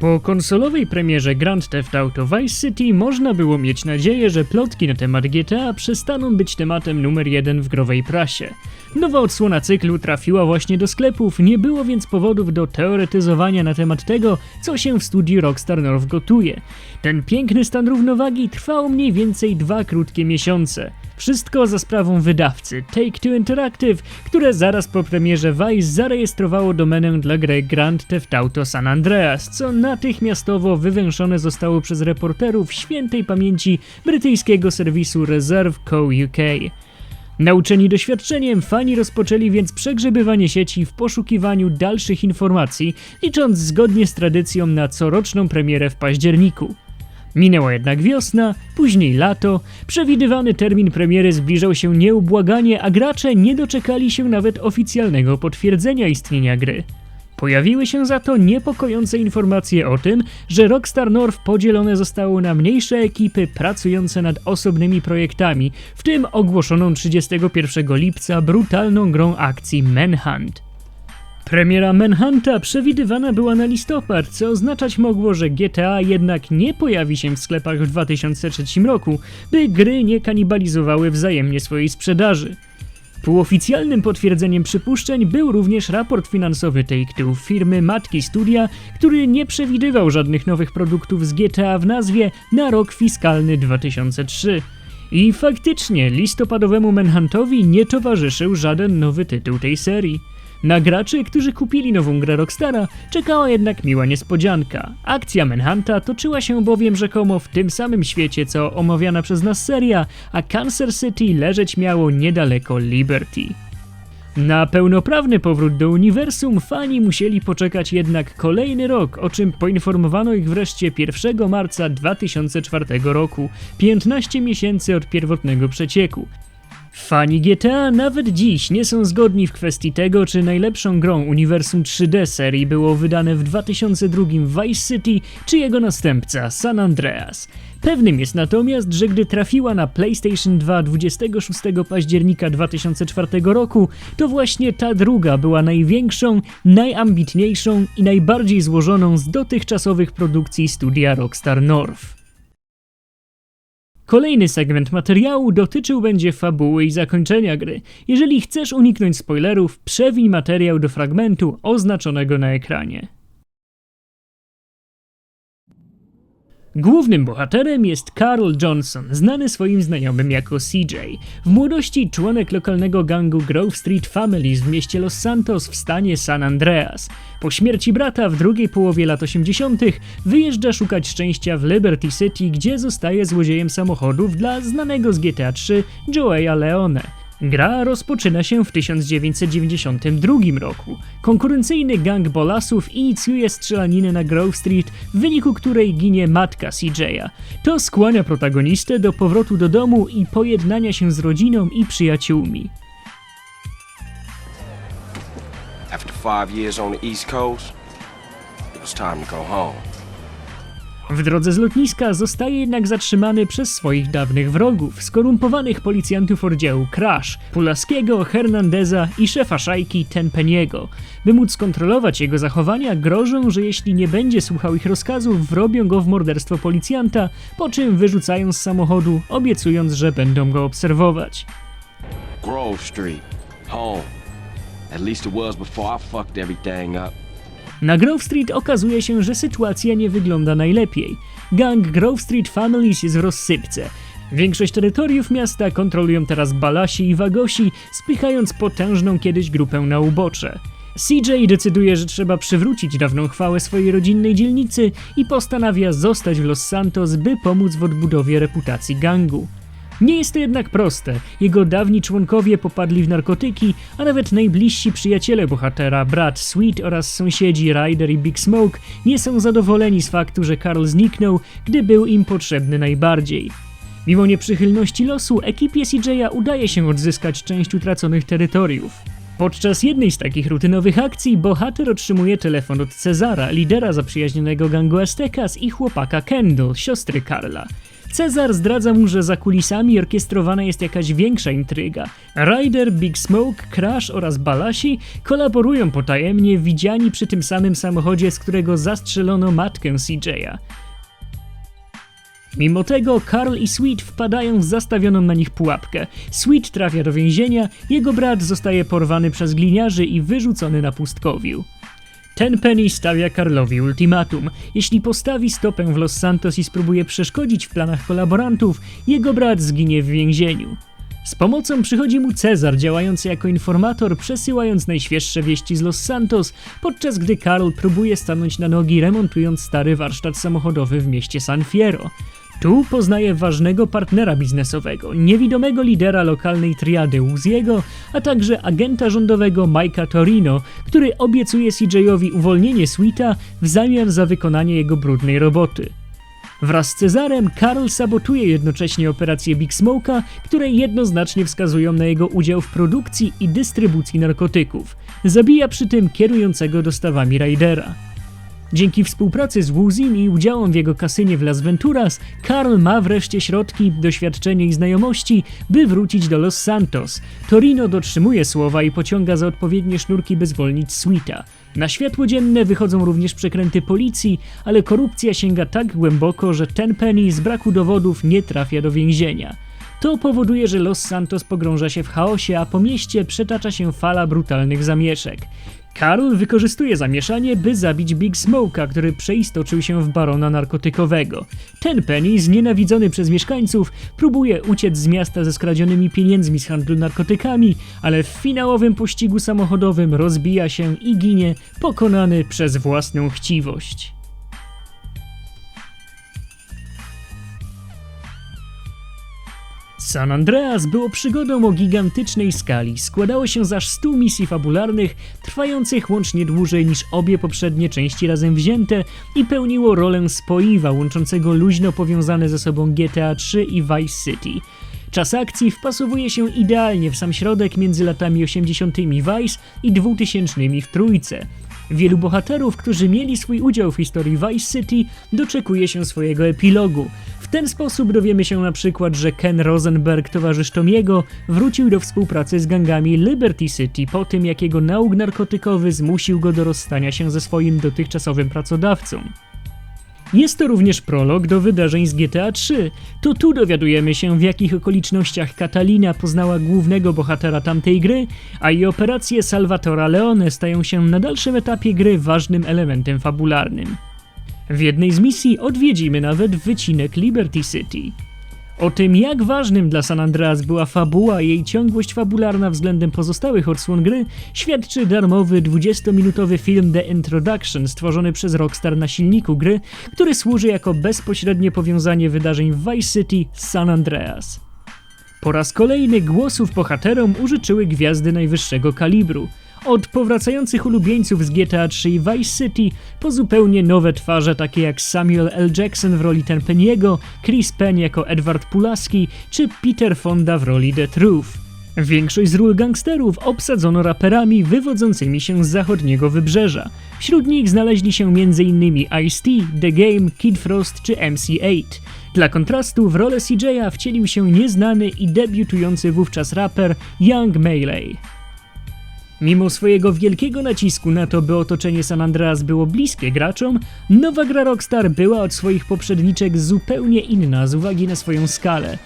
Po konsolowej premierze Grand Theft Auto Vice City można było mieć nadzieję, że plotki na temat GTA przestaną być tematem numer jeden w growej prasie. Nowa odsłona cyklu trafiła właśnie do sklepów, nie było więc powodów do teoretyzowania na temat tego, co się w studiu Rockstar North gotuje. Ten piękny stan równowagi trwał mniej więcej dwa krótkie miesiące. Wszystko za sprawą wydawcy Take-Two Interactive, które zaraz po premierze Vice zarejestrowało domenę dla gry Grand Theft Auto San Andreas, co natychmiastowo wywęszone zostało przez reporterów świętej pamięci brytyjskiego serwisu Reserve Co UK. Nauczeni doświadczeniem, fani rozpoczęli więc przegrzebywanie sieci w poszukiwaniu dalszych informacji, licząc zgodnie z tradycją na coroczną premierę w październiku. Minęła jednak wiosna, później lato, przewidywany termin premiery zbliżał się nieubłaganie, a gracze nie doczekali się nawet oficjalnego potwierdzenia istnienia gry. Pojawiły się za to niepokojące informacje o tym, że Rockstar North podzielone zostało na mniejsze ekipy pracujące nad osobnymi projektami, w tym ogłoszoną 31 lipca brutalną grą akcji Manhunt. Premiera Manhunta przewidywana była na listopad, co oznaczać mogło, że GTA jednak nie pojawi się w sklepach w 2003 roku, by gry nie kanibalizowały wzajemnie swojej sprzedaży. Półoficjalnym potwierdzeniem przypuszczeń był również raport finansowy Take-Two firmy matki studia, który nie przewidywał żadnych nowych produktów z GTA w nazwie na rok fiskalny 2003. I faktycznie listopadowemu Manhuntowi nie towarzyszył żaden nowy tytuł tej serii. Na graczy, którzy kupili nową grę Rockstara, czekała jednak miła niespodzianka. Akcja Manhunta toczyła się bowiem rzekomo w tym samym świecie co omawiana przez nas seria, a Kansas City leżeć miało niedaleko Liberty. Na pełnoprawny powrót do uniwersum fani musieli poczekać jednak kolejny rok, o czym poinformowano ich wreszcie 1 marca 2004 roku, 15 miesięcy od pierwotnego przecieku. Fani GTA nawet dziś nie są zgodni w kwestii tego, czy najlepszą grą uniwersum 3D serii było wydane w 2002 Vice City, czy jego następca San Andreas. Pewnym jest natomiast, że gdy trafiła na PlayStation 2 26 października 2004 roku, to właśnie ta druga była największą, najambitniejszą i najbardziej złożoną z dotychczasowych produkcji studia Rockstar North. Kolejny segment materiału dotyczył będzie fabuły i zakończenia gry. Jeżeli chcesz uniknąć spoilerów, przewiń materiał do fragmentu oznaczonego na ekranie. Głównym bohaterem jest Carl Johnson, znany swoim znajomym jako CJ. W młodości członek lokalnego gangu Grove Street Families w mieście Los Santos w stanie San Andreas. Po śmierci brata w drugiej połowie lat 80. wyjeżdża szukać szczęścia w Liberty City, gdzie zostaje złodziejem samochodów dla znanego z GTA 3 Joeya Leone. Gra rozpoczyna się w 1992 roku. Konkurencyjny gang bolasów inicjuje strzelaninę na Grove Street, w wyniku której ginie matka CJ'a. To skłania protagonistę do powrotu do domu i pojednania się z rodziną i przyjaciółmi. After five years on the East Coast, it was time to go home. W drodze z lotniska zostaje jednak zatrzymany przez swoich dawnych wrogów, skorumpowanych policjantów oddziału Crash, Pulaskiego, Hernandeza i szefa szajki Tenpenniego. By móc kontrolować jego zachowania, grożą, że jeśli nie będzie słuchał ich rozkazów, wrobią go w morderstwo policjanta, po czym wyrzucają z samochodu, obiecując, że będą go obserwować. Grove Street, home. At least it was before I fucked everything up. Na Grove Street okazuje się, że sytuacja nie wygląda najlepiej. Gang Grove Street Families jest w rozsypce. Większość terytoriów miasta kontrolują teraz Balasi i Wagosi, spychając potężną kiedyś grupę na ubocze. CJ decyduje, że trzeba przywrócić dawną chwałę swojej rodzinnej dzielnicy i postanawia zostać w Los Santos, by pomóc w odbudowie reputacji gangu. Nie jest to jednak proste. Jego dawni członkowie popadli w narkotyki, a nawet najbliżsi przyjaciele bohatera, brat Sweet oraz sąsiedzi Ryder i Big Smoke nie są zadowoleni z faktu, że Carl zniknął, gdy był im potrzebny najbardziej. Mimo nieprzychylności losu, ekipie CJ'a udaje się odzyskać część utraconych terytoriów. Podczas jednej z takich rutynowych akcji bohater otrzymuje telefon od Cezara, lidera zaprzyjaźnionego gangu Aztecas i chłopaka Kendall, siostry Karla. Cezar zdradza mu, że za kulisami orkiestrowana jest jakaś większa intryga. Ryder, Big Smoke, Crash oraz Balasi kolaborują potajemnie, widziani przy tym samym samochodzie, z którego zastrzelono matkę CJ'a. Mimo tego Carl i Sweet wpadają w zastawioną na nich pułapkę. Sweet trafia do więzienia, jego brat zostaje porwany przez gliniarzy i wyrzucony na pustkowiu. Tenpenny stawia Karlowi ultimatum. Jeśli postawi stopę w Los Santos i spróbuje przeszkodzić w planach kolaborantów, jego brat zginie w więzieniu. Z pomocą przychodzi mu Cezar, działający jako informator, przesyłając najświeższe wieści z Los Santos, podczas gdy Karl próbuje stanąć na nogi, remontując stary warsztat samochodowy w mieście San Fierro. Tu poznaje ważnego partnera biznesowego, niewidomego lidera lokalnej triady Uziego, a także agenta rządowego Mike'a Torino, który obiecuje CJ-owi uwolnienie Sweeta w zamian za wykonanie jego brudnej roboty. Wraz z Cezarem Karl sabotuje jednocześnie operacje Big Smoke'a, które jednoznacznie wskazują na jego udział w produkcji i dystrybucji narkotyków. Zabija przy tym kierującego dostawami Raidera. Dzięki współpracy z Wuzim i udziałom w jego kasynie w Las Venturas, Karl ma wreszcie środki, doświadczenie i znajomości, by wrócić do Los Santos. Torino dotrzymuje słowa i pociąga za odpowiednie sznurki, by zwolnić Sweeta. Na światło dzienne wychodzą również przekręty policji, ale korupcja sięga tak głęboko, że Tenpenny z braku dowodów nie trafia do więzienia. To powoduje, że Los Santos pogrąża się w chaosie, a po mieście przetacza się fala brutalnych zamieszek. Karl wykorzystuje zamieszanie, by zabić Big Smoke'a, który przeistoczył się w barona narkotykowego. Tenpenny, znienawidzony przez mieszkańców, próbuje uciec z miasta ze skradzionymi pieniędzmi z handlu narkotykami, ale w finałowym pościgu samochodowym rozbija się i ginie, pokonany przez własną chciwość. San Andreas było przygodą o gigantycznej skali. Składało się z aż 100 misji fabularnych, trwających łącznie dłużej niż obie poprzednie części razem wzięte i pełniło rolę spoiwa łączącego luźno powiązane ze sobą GTA 3 i Vice City. Czas akcji wpasowuje się idealnie w sam środek między latami 80. Vice i 2000 w trójce. Wielu bohaterów, którzy mieli swój udział w historii Vice City, doczekuje się swojego epilogu. Ten sposób dowiemy się na przykład, że Ken Rosenberg, towarzysz Tomiego, wrócił do współpracy z gangami Liberty City po tym, jak jego nauk narkotykowy zmusił go do rozstania się ze swoim dotychczasowym pracodawcą. Jest to również prolog do wydarzeń z GTA 3. To tu dowiadujemy się, w jakich okolicznościach Catalina poznała głównego bohatera tamtej gry, a i operacje Salvatora Leone stają się na dalszym etapie gry ważnym elementem fabularnym. W jednej z misji odwiedzimy nawet wycinek Liberty City. O tym, jak ważnym dla San Andreas była fabuła i jej ciągłość fabularna względem pozostałych odsłon gry, świadczy darmowy 20-minutowy film The Introduction stworzony przez Rockstar na silniku gry, który służy jako bezpośrednie powiązanie wydarzeń w Vice City z San Andreas. Po raz kolejny głosów bohaterom użyczyły gwiazdy najwyższego kalibru. Od powracających ulubieńców z GTA 3 i Vice City po zupełnie nowe twarze takie jak Samuel L. Jackson w roli Tenpenniego, Chris Penn jako Edward Pulaski czy Peter Fonda w roli The Truth. Większość z ról gangsterów obsadzono raperami wywodzącymi się z zachodniego wybrzeża. Wśród nich znaleźli się m.in. Ice-T, The Game, Kid Frost czy MC8. Dla kontrastu w rolę CJ'a wcielił się nieznany i debiutujący wówczas raper Young Melee. Mimo swojego wielkiego nacisku na to, by otoczenie San Andreas było bliskie graczom, nowa gra Rockstar była od swoich poprzedniczek zupełnie inna z uwagi na swoją skalę.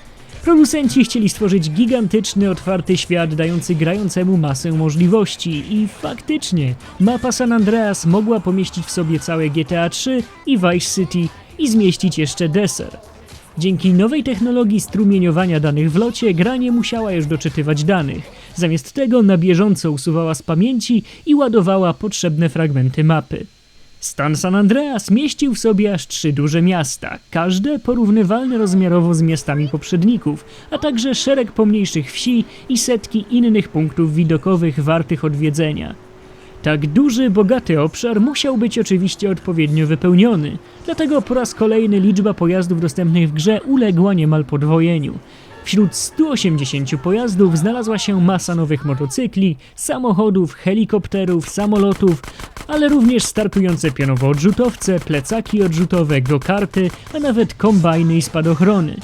Producenci chcieli stworzyć gigantyczny, otwarty świat dający grającemu masę możliwości i faktycznie mapa San Andreas mogła pomieścić w sobie całe GTA 3 i Vice City i zmieścić jeszcze deser. Dzięki nowej technologii strumieniowania danych w locie, gra nie musiała już doczytywać danych. Zamiast tego na bieżąco usuwała z pamięci i ładowała potrzebne fragmenty mapy. Stan San Andreas mieścił w sobie aż trzy duże miasta, każde porównywalne rozmiarowo z miastami poprzedników, a także szereg pomniejszych wsi i setki innych punktów widokowych wartych odwiedzenia. Tak duży, bogaty obszar musiał być oczywiście odpowiednio wypełniony, dlatego po raz kolejny liczba pojazdów dostępnych w grze uległa niemal podwojeniu. Wśród 180 pojazdów znalazła się masa nowych motocykli, samochodów, helikopterów, samolotów ale również startujące pionowo odrzutowce, plecaki odrzutowe, go-karty, a nawet kombajny i spadochrony.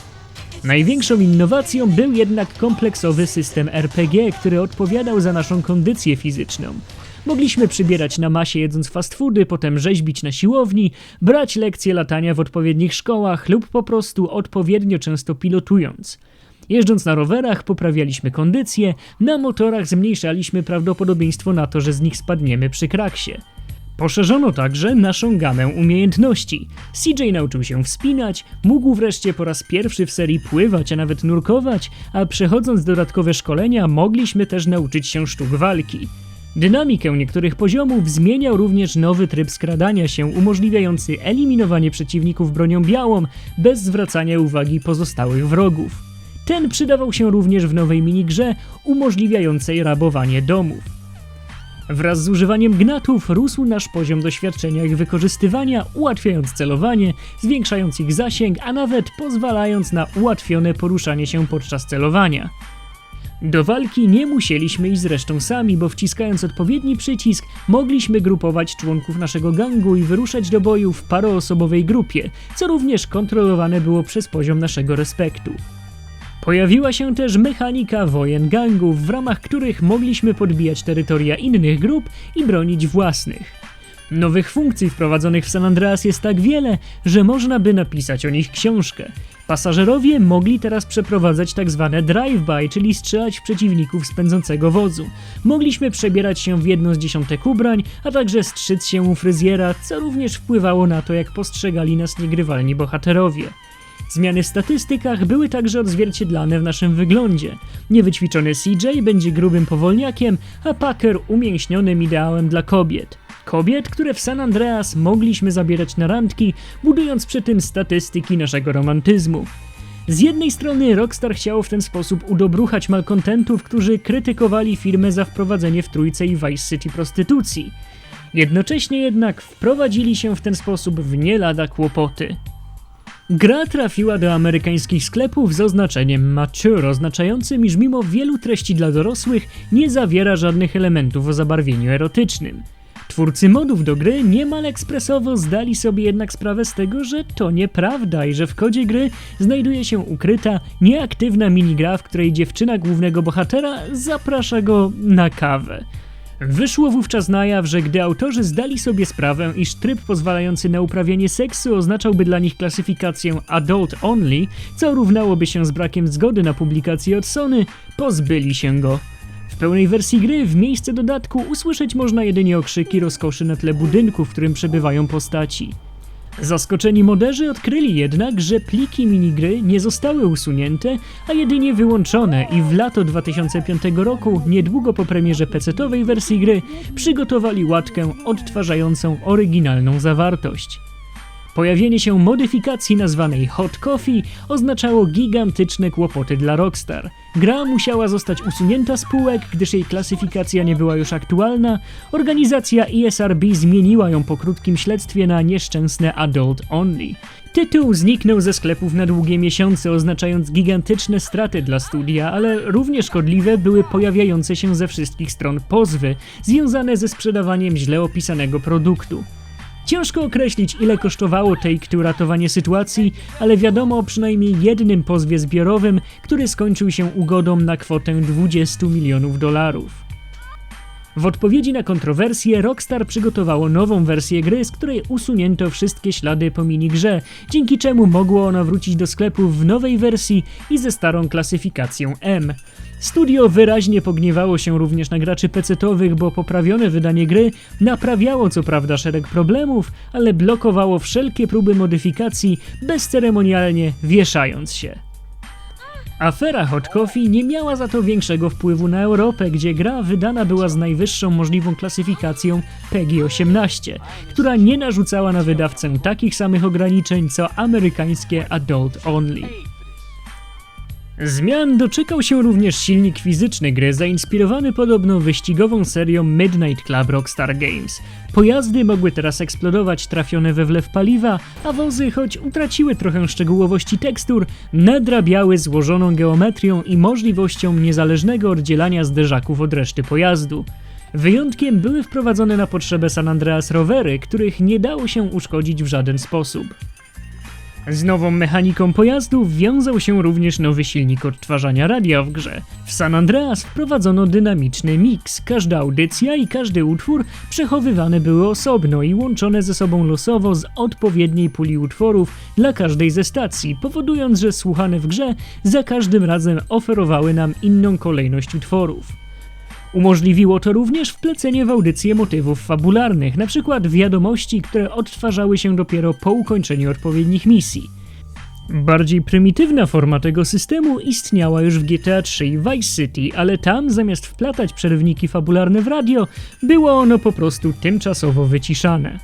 Największą innowacją był jednak kompleksowy system RPG, który odpowiadał za naszą kondycję fizyczną. Mogliśmy przybierać na masie jedząc fast foody, potem rzeźbić na siłowni, brać lekcje latania w odpowiednich szkołach lub po prostu odpowiednio często pilotując. Jeżdżąc na rowerach poprawialiśmy kondycję, na motorach zmniejszaliśmy prawdopodobieństwo na to, że z nich spadniemy przy kraksie. Poszerzono także naszą gamę umiejętności. CJ nauczył się wspinać, mógł wreszcie po raz pierwszy w serii pływać, a nawet nurkować, a przechodząc dodatkowe szkolenia mogliśmy też nauczyć się sztuk walki. Dynamikę niektórych poziomów zmieniał również nowy tryb skradania się, umożliwiający eliminowanie przeciwników bronią białą bez zwracania uwagi pozostałych wrogów. Ten przydawał się również w nowej minigrze umożliwiającej rabowanie domów. Wraz z używaniem gnatów rósł nasz poziom doświadczenia ich wykorzystywania, ułatwiając celowanie, zwiększając ich zasięg, a nawet pozwalając na ułatwione poruszanie się podczas celowania. Do walki nie musieliśmy iść zresztą sami, bo wciskając odpowiedni przycisk mogliśmy grupować członków naszego gangu i wyruszać do boju w paroosobowej grupie, co również kontrolowane było przez poziom naszego respektu. Pojawiła się też mechanika wojen gangów, w ramach których mogliśmy podbijać terytoria innych grup i bronić własnych. Nowych funkcji wprowadzonych w San Andreas jest tak wiele, że można by napisać o nich książkę. Pasażerowie mogli teraz przeprowadzać tak zwane drive-by, czyli strzelać w przeciwników z pędzącego wozu. Mogliśmy przebierać się w jedno z dziesiątek ubrań, a także strzyc się u fryzjera, co również wpływało na to, jak postrzegali nas niegrywalni bohaterowie. Zmiany w statystykach były także odzwierciedlane w naszym wyglądzie. Niewyćwiczony CJ będzie grubym powolniakiem, a Packer umięśnionym ideałem dla kobiet. Kobiet, które w San Andreas mogliśmy zabierać na randki, budując przy tym statystyki naszego romantyzmu. Z jednej strony Rockstar chciało w ten sposób udobruchać malkontentów, którzy krytykowali firmę za wprowadzenie w Trójce i Vice City prostytucji. Jednocześnie jednak wprowadzili się w ten sposób w nie lada kłopoty. Gra trafiła do amerykańskich sklepów z oznaczeniem mature, oznaczającym, iż mimo wielu treści dla dorosłych nie zawiera żadnych elementów o zabarwieniu erotycznym. Twórcy modów do gry niemal ekspresowo zdali sobie jednak sprawę z tego, że to nieprawda i że w kodzie gry znajduje się ukryta, nieaktywna minigra, w której dziewczyna głównego bohatera zaprasza go na kawę. Wyszło wówczas na jaw, że gdy autorzy zdali sobie sprawę, iż tryb pozwalający na uprawianie seksu oznaczałby dla nich klasyfikację adult only, co równałoby się z brakiem zgody na publikację od Sony, pozbyli się go. Pełnej wersji gry w miejsce dodatku usłyszeć można jedynie okrzyki rozkoszy na tle budynku, w którym przebywają postaci. Zaskoczeni moderzy odkryli jednak, że pliki minigry nie zostały usunięte, a jedynie wyłączone i w lato 2005 roku, niedługo po premierze PC-owej wersji gry, przygotowali łatkę odtwarzającą oryginalną zawartość. Pojawienie się modyfikacji nazwanej Hot Coffee oznaczało gigantyczne kłopoty dla Rockstar. Gra musiała zostać usunięta z półek, gdyż jej klasyfikacja nie była już aktualna. Organizacja ESRB zmieniła ją po krótkim śledztwie na nieszczęsne Adult Only. Tytuł zniknął ze sklepów na długie miesiące, oznaczając gigantyczne straty dla studia, ale równie szkodliwe były pojawiające się ze wszystkich stron pozwy związane ze sprzedawaniem źle opisanego produktu. Ciężko określić, ile kosztowało Take-Two ratowanie sytuacji, ale wiadomo o przynajmniej jednym pozwie zbiorowym, który skończył się ugodą na kwotę 20 milionów dolarów. W odpowiedzi na kontrowersje Rockstar przygotowało nową wersję gry, z której usunięto wszystkie ślady po minigrze, dzięki czemu mogło ona wrócić do sklepów w nowej wersji i ze starą klasyfikacją M. Studio wyraźnie pogniewało się również na graczy PC-towych, bo poprawione wydanie gry naprawiało co prawda szereg problemów, ale blokowało wszelkie próby modyfikacji, bezceremonialnie wieszając się. Afera Hot Coffee nie miała za to większego wpływu na Europę, gdzie gra wydana była z najwyższą możliwą klasyfikacją PEGI 18, która nie narzucała na wydawcę takich samych ograniczeń co amerykańskie Adult Only. Zmian doczekał się również silnik fizyczny gry, zainspirowany podobno wyścigową serią Midnight Club Rockstar Games. Pojazdy mogły teraz eksplodować trafione we wlew paliwa, a wozy, choć utraciły trochę szczegółowości tekstur, nadrabiały złożoną geometrią i możliwością niezależnego oddzielania zderzaków od reszty pojazdu. Wyjątkiem były wprowadzone na potrzebę San Andreas rowery, których nie dało się uszkodzić w żaden sposób. Z nową mechaniką pojazdów wiązał się również nowy silnik odtwarzania radia w grze. W San Andreas wprowadzono dynamiczny mix. Każda audycja i każdy utwór przechowywane były osobno i łączone ze sobą losowo z odpowiedniej puli utworów dla każdej ze stacji, powodując, że słuchane w grze za każdym razem oferowały nam inną kolejność utworów. Umożliwiło to również wplecenie w audycję motywów fabularnych, np. wiadomości, które odtwarzały się dopiero po ukończeniu odpowiednich misji. Bardziej prymitywna forma tego systemu istniała już w GTA 3 i Vice City, ale tam zamiast wplatać przerywniki fabularne w radio, było ono po prostu tymczasowo wyciszane.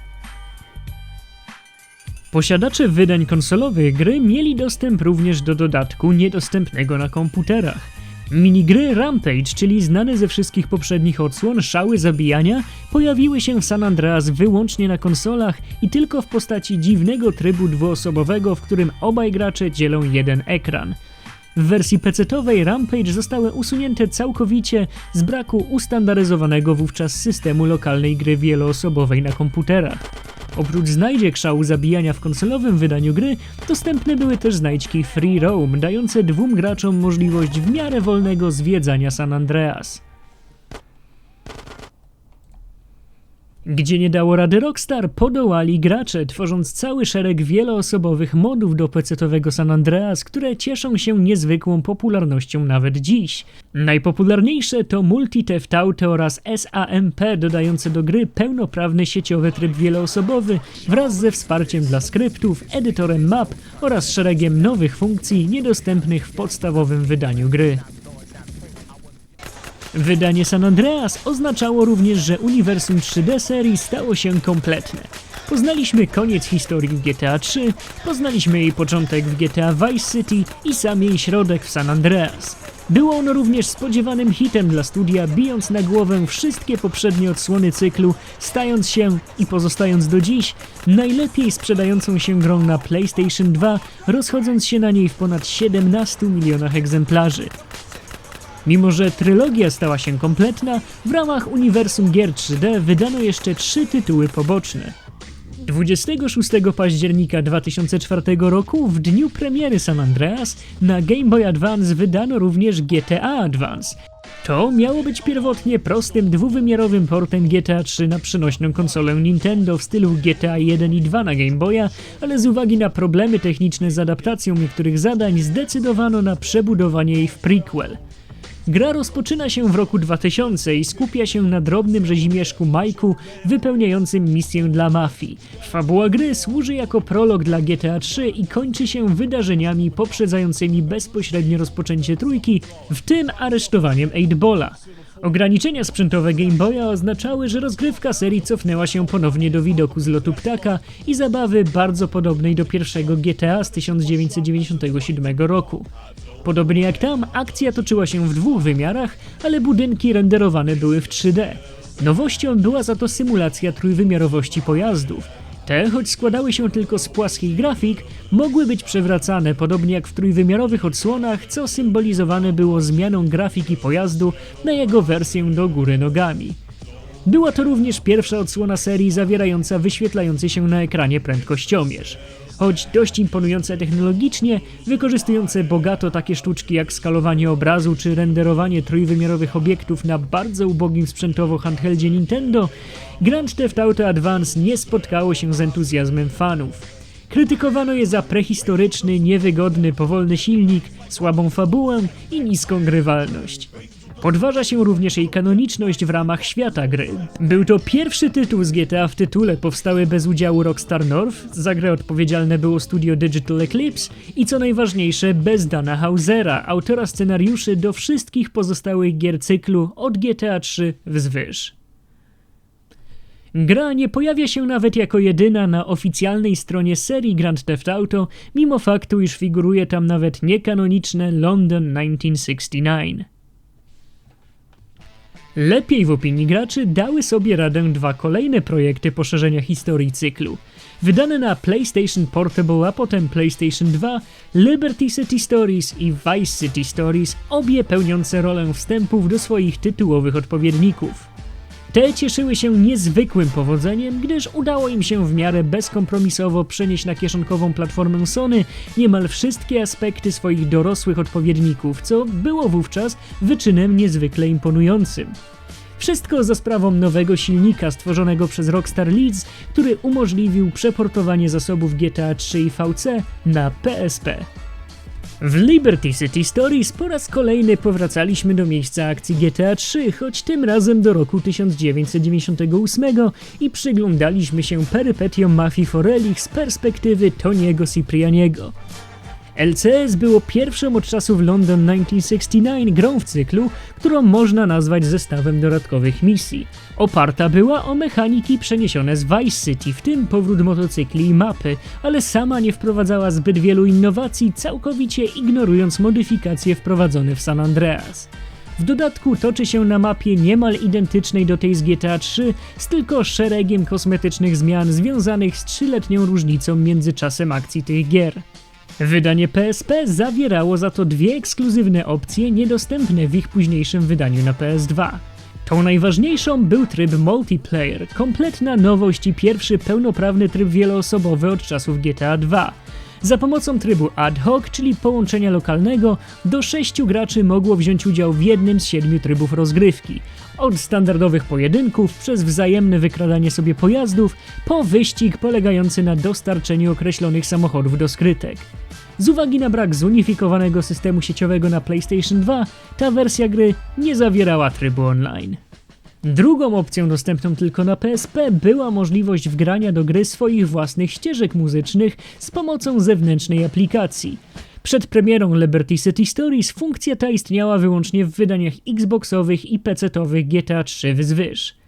Posiadacze wydań konsolowych gry mieli dostęp również do dodatku niedostępnego na komputerach. Minigry Rampage, czyli znane ze wszystkich poprzednich odsłon szały zabijania, pojawiły się w San Andreas wyłącznie na konsolach i tylko w postaci dziwnego trybu dwuosobowego, w którym obaj gracze dzielą jeden ekran. W wersji PC-owej Rampage zostały usunięte całkowicie z braku ustandaryzowanego wówczas systemu lokalnej gry wieloosobowej na komputerach. Oprócz znajdziek szału zabijania w konsolowym wydaniu gry, dostępne były też znajdźki Free Roam, dające dwóm graczom możliwość w miarę wolnego zwiedzania San Andreas. Gdzie nie dało rady Rockstar, podołali gracze, tworząc cały szereg wieloosobowych modów do PC-owego San Andreas, które cieszą się niezwykłą popularnością nawet dziś. Najpopularniejsze to Multi Theft Auto oraz SAMP, dodające do gry pełnoprawny sieciowy tryb wieloosobowy wraz ze wsparciem dla skryptów, edytorem map oraz szeregiem nowych funkcji niedostępnych w podstawowym wydaniu gry. Wydanie San Andreas oznaczało również, że uniwersum 3D serii stało się kompletne. Poznaliśmy koniec historii w GTA 3, poznaliśmy jej początek w GTA Vice City i sam jej środek w San Andreas. Było ono również spodziewanym hitem dla studia, bijąc na głowę wszystkie poprzednie odsłony cyklu, stając się i pozostając do dziś najlepiej sprzedającą się grą na PlayStation 2, rozchodząc się na niej w ponad 17 milionach egzemplarzy. Mimo, że trylogia stała się kompletna, w ramach uniwersum gier 3D wydano jeszcze trzy tytuły poboczne. 26 października 2004 roku, w dniu premiery San Andreas, na Game Boy Advance wydano również GTA Advance. To miało być pierwotnie prostym dwuwymiarowym portem GTA 3 na przenośną konsolę Nintendo w stylu GTA 1 i 2 na Game Boya, ale z uwagi na problemy techniczne z adaptacją niektórych zadań zdecydowano na przebudowanie jej w prequel. Gra rozpoczyna się w roku 2000 i skupia się na drobnym rzezimieszku Majku wypełniającym misję dla mafii. Fabuła gry służy jako prolog dla GTA 3 i kończy się wydarzeniami poprzedzającymi bezpośrednie rozpoczęcie trójki, w tym aresztowaniem 8-Balla. Ograniczenia sprzętowe Game Boya oznaczały, że rozgrywka serii cofnęła się ponownie do widoku z lotu ptaka i zabawy bardzo podobnej do pierwszego GTA z 1997 roku. Podobnie jak tam, akcja toczyła się w dwóch wymiarach, ale budynki renderowane były w 3D. Nowością była za to symulacja trójwymiarowości pojazdów. Te, choć składały się tylko z płaskich grafik, mogły być przewracane, podobnie jak w trójwymiarowych odsłonach, co symbolizowane było zmianą grafiki pojazdu na jego wersję do góry nogami. Była to również pierwsza odsłona serii zawierająca wyświetlający się na ekranie prędkościomierz choć dość imponujące technologicznie, wykorzystujące bogato takie sztuczki jak skalowanie obrazu czy renderowanie trójwymiarowych obiektów na bardzo ubogim sprzętowo handheldzie Nintendo, Grand Theft Auto Advance nie spotkało się z entuzjazmem fanów. Krytykowano je za prehistoryczny, niewygodny, powolny silnik, słabą fabułę i niską grywalność. Podważa się również jej kanoniczność w ramach świata gry. Był to pierwszy tytuł z GTA w tytule powstały bez udziału Rockstar North, za grę odpowiedzialne było studio Digital Eclipse i co najważniejsze bez Dana Hausera, autora scenariuszy do wszystkich pozostałych gier cyklu od GTA 3 wzwyż. Gra nie pojawia się nawet jako jedyna na oficjalnej stronie serii Grand Theft Auto, mimo faktu, iż figuruje tam nawet niekanoniczne London 1969. Lepiej w opinii graczy dały sobie radę dwa kolejne projekty poszerzenia historii cyklu. Wydane na PlayStation Portable, a potem PlayStation 2, Liberty City Stories i Vice City Stories, obie pełniące rolę wstępów do swoich tytułowych odpowiedników. Te cieszyły się niezwykłym powodzeniem, gdyż udało im się w miarę bezkompromisowo przenieść na kieszonkową platformę Sony niemal wszystkie aspekty swoich dorosłych odpowiedników, co było wówczas wyczynem niezwykle imponującym. Wszystko za sprawą nowego silnika stworzonego przez Rockstar Leeds, który umożliwił przeportowanie zasobów GTA 3 i VC na PSP. W Liberty City Stories po raz kolejny powracaliśmy do miejsca akcji GTA 3, choć tym razem do roku 1998 i przyglądaliśmy się perypetiom mafii Forelich z perspektywy Toniego Ciprianiego. LCS było pierwszą od czasów London 1969 grą w cyklu, którą można nazwać zestawem dodatkowych misji. Oparta była o mechaniki przeniesione z Vice City, w tym powrót motocykli i mapy, ale sama nie wprowadzała zbyt wielu innowacji, całkowicie ignorując modyfikacje wprowadzone w San Andreas. W dodatku toczy się na mapie niemal identycznej do tej z GTA 3, z tylko szeregiem kosmetycznych zmian związanych z trzyletnią różnicą między czasem akcji tych gier. Wydanie PSP zawierało za to dwie ekskluzywne opcje niedostępne w ich późniejszym wydaniu na PS2. Tą najważniejszą był tryb multiplayer, kompletna nowość i pierwszy pełnoprawny tryb wieloosobowy od czasów GTA 2. Za pomocą trybu ad hoc, czyli połączenia lokalnego, do sześciu graczy mogło wziąć udział w jednym z siedmiu trybów rozgrywki. Od standardowych pojedynków, przez wzajemne wykradanie sobie pojazdów, po wyścig polegający na dostarczeniu określonych samochodów do skrytek. Z uwagi na brak zunifikowanego systemu sieciowego na PlayStation 2, ta wersja gry nie zawierała trybu online. Drugą opcją dostępną tylko na PSP była możliwość wgrania do gry swoich własnych ścieżek muzycznych z pomocą zewnętrznej aplikacji. Przed premierą Liberty City Stories funkcja ta istniała wyłącznie w wydaniach Xboxowych i PC-owych GTA 3 wzwyż.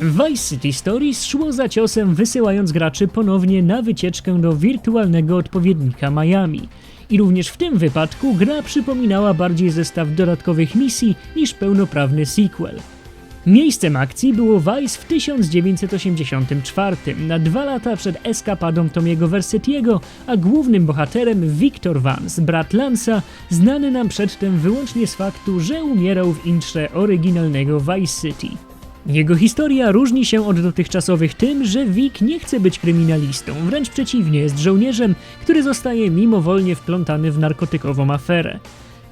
Vice City Stories szło za ciosem wysyłając graczy ponownie na wycieczkę do wirtualnego odpowiednika Miami. I również w tym wypadku gra przypominała bardziej zestaw dodatkowych misji niż pełnoprawny sequel. Miejscem akcji było Vice w 1984, na dwa lata przed eskapadą Tomiego Versetiego, a głównym bohaterem Victor Vance, brat Lansa, znany nam przedtem wyłącznie z faktu, że umierał w intrze oryginalnego Vice City. Jego historia różni się od dotychczasowych tym, że Vic nie chce być kryminalistą, wręcz przeciwnie, jest żołnierzem, który zostaje mimowolnie wplątany w narkotykową aferę.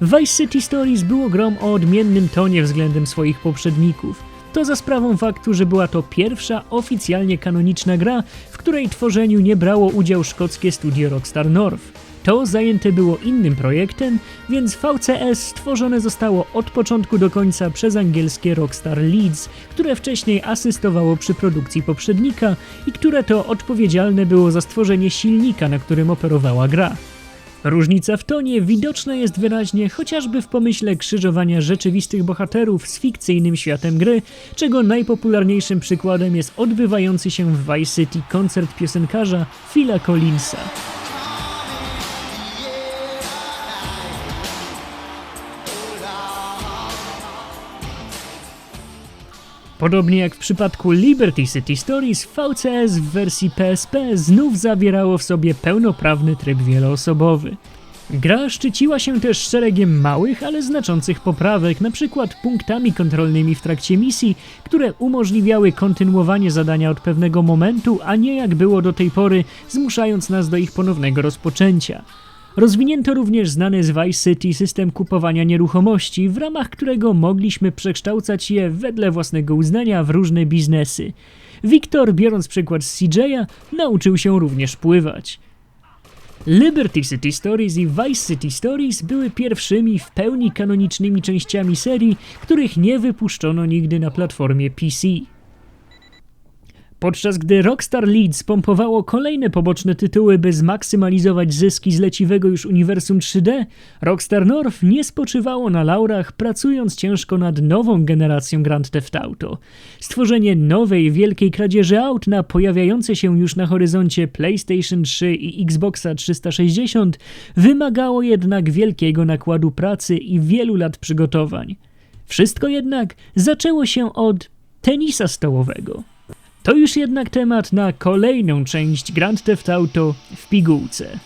Vice City Stories było grą o odmiennym tonie względem swoich poprzedników. To za sprawą faktu, że była to pierwsza oficjalnie kanoniczna gra, w której tworzeniu nie brało udział szkockie studio Rockstar North. To zajęte było innym projektem, więc VCS stworzone zostało od początku do końca przez angielskie Rockstar Leeds, które wcześniej asystowało przy produkcji poprzednika i które to odpowiedzialne było za stworzenie silnika, na którym operowała gra. Różnica w tonie widoczna jest wyraźnie chociażby w pomyśle krzyżowania rzeczywistych bohaterów z fikcyjnym światem gry, czego najpopularniejszym przykładem jest odbywający się w Vice City koncert piosenkarza Phila Collinsa. Podobnie jak w przypadku Liberty City Stories, VCS w wersji PSP znów zawierało w sobie pełnoprawny tryb wieloosobowy. Gra szczyciła się też szeregiem małych, ale znaczących poprawek, np. punktami kontrolnymi w trakcie misji, które umożliwiały kontynuowanie zadania od pewnego momentu, a nie jak było do tej pory, zmuszając nas do ich ponownego rozpoczęcia. Rozwinięto również znany z Vice City system kupowania nieruchomości, w ramach którego mogliśmy przekształcać je wedle własnego uznania w różne biznesy. Wiktor, biorąc przykład z CJ'a, nauczył się również pływać. Liberty City Stories i Vice City Stories były pierwszymi w pełni kanonicznymi częściami serii, których nie wypuszczono nigdy na platformie PC. Podczas gdy Rockstar Leeds pompowało kolejne poboczne tytuły, by zmaksymalizować zyski z leciwego już uniwersum 3D, Rockstar North nie spoczywało na laurach, pracując ciężko nad nową generacją Grand Theft Auto. Stworzenie nowej, wielkiej kradzieży aut na pojawiające się już na horyzoncie PlayStation 3 i Xboxa 360 wymagało jednak wielkiego nakładu pracy i wielu lat przygotowań. Wszystko jednak zaczęło się od tenisa stołowego. To już jednak temat na kolejną część Grand Theft Auto w pigułce.